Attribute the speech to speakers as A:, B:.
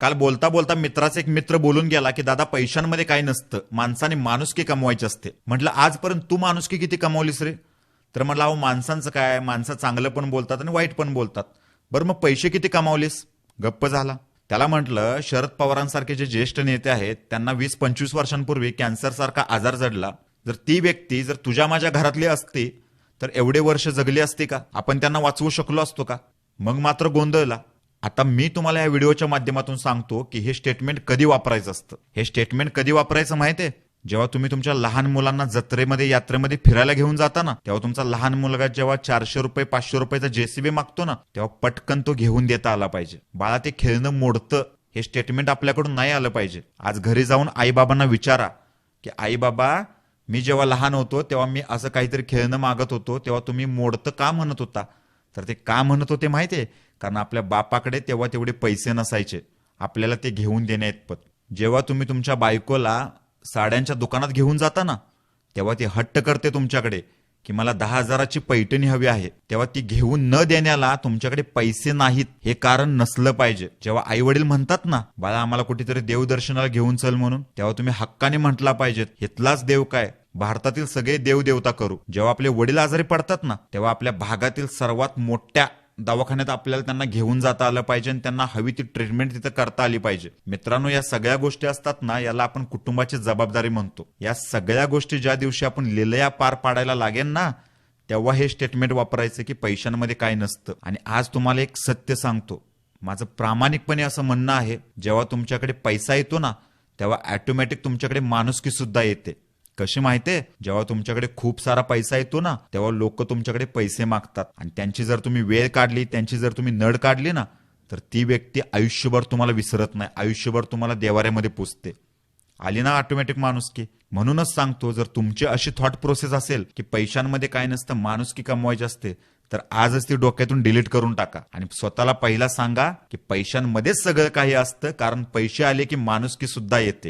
A: काल बोलता बोलता मित्राचा एक मित्र बोलून गेला की दादा पैशांमध्ये काही नसतं. माणसाने माणुसकी कमवायची असते. म्हटलं आजपर्यंत तू माणुसकी किती कमवलीस रे? तर म्हटलं अहो माणसांचं काय? माणसं चांगलं पण बोलतात आणि वाईट पण बोलतात. बरं मग पैसे किती कमावलीस? गप्प झाला. त्याला म्हटलं शरद पवारांसारखे जे ज्येष्ठ नेते आहेत त्यांना वीस पंचवीस वर्षांपूर्वी कॅन्सरसारखा आजार जडला. जर ती व्यक्ती जर तुझ्या माझ्या घरातली असती तर एवढे वर्ष जगली असती का? आपण त्यांना वाचवू शकलो असतो का? मग मात्र गोंधळला. आता मी तुम्हाला या व्हिडिओच्या माध्यमातून सांगतो की हे स्टेटमेंट कधी वापरायचं असतं? हे स्टेटमेंट कधी वापरायचं माहितीये? जेव्हा तुम्ही तुमच्या लहान मुलांना जत्रेमध्ये यात्रेमध्ये फिरायला घेऊन जाता ना तेव्हा तुमचा लहान मुलगा जेव्हा चारशे रुपये पाचशे रुपयाचा जेसीबी मागतो ना तेव्हा पटकन तो घेऊन देता आला पाहिजे. बाळा ते खेळणं मोडतं. हे स्टेटमेंट आपल्याकडून नाही आलं पाहिजे. आज घरी जाऊन आईबाबांना विचारा की आई बाबा मी जेव्हा लहान होतो तेव्हा मी असं काहीतरी खेळणं मागत होतो तेव्हा तुम्ही मोडतं का म्हणत होता? तर ते का म्हणत होते माहितीये? कारण आपल्या बापाकडे तेव्हा तेवढे पैसे नसायचे. आपल्याला ते घेऊन देण्या इतपत जेव्हा तुम्ही तुमच्या बायकोला साड्यांच्या दुकानात घेऊन जाता ना तेव्हा ती हट्ट करते तुमच्याकडे की मला दहा हजाराची पैठणी हवी आहे. तेव्हा ती घेऊन न देण्याला तुमच्याकडे पैसे नाहीत. हे कारण नसलं पाहिजे. जेव्हा आई वडील म्हणतात ना बाळा आम्हाला कुठेतरी देवदर्शनाला घेऊन चल म्हणून. तेव्हा तुम्ही हक्काने म्हटला पाहिजेत इथलाच देव काय? भारतातील सगळे देव देवता करू. जेव्हा आपले वडील आजारी पडतात ना तेव्हा आपल्या भागातील सर्वात मोठ्या दवाखान्यात आपल्याला त्यांना घेऊन जाता आलं पाहिजे आणि त्यांना हवी ती ट्रीटमेंट तिथं करता आली पाहिजे. मित्रांनो या सगळ्या गोष्टी असतात ना याला आपण कुटुंबाची जबाबदारी म्हणतो. या सगळ्या गोष्टी ज्या दिवशी आपण लिलया पार पाडायला लागेल ना तेव्हा हे स्टेटमेंट वापरायचं की पैशांमध्ये काय नसतं. आणि आज तुम्हाला एक सत्य सांगतो. माझं प्रामाणिकपणे असं म्हणणं आहे जेव्हा तुमच्याकडे पैसा येतो ना तेव्हा ऑटोमॅटिक तुमच्याकडे माणुसकी सुद्धा येते. कशी माहितीये जेव्हा तुमच्याकडे खूप सारा पैसा येतो ना तेव्हा लोक तुमच्याकडे पैसे मागतात. आणि त्यांची जर तुम्ही वेळ काढली त्यांची जर तुम्ही नड काढली ना तर ती व्यक्ती आयुष्यभर तुम्हाला विसरत नाही. आयुष्यभर तुम्हाला देवाऱ्यामध्ये पुजते आली ना ऑटोमॅटिक माणुसकी? म्हणूनच सांगतो जर तुमची अशी थॉट प्रोसेस असेल की पैशांमध्ये काय नसतं माणुसकी कमवायची असते तर आजच ती डोक्यातून डिलीट करून टाका. आणि स्वतःला पहिला सांगा की पैशांमध्येच सगळं काही असतं कारण पैसे आले की माणुसकी सुद्धा येते.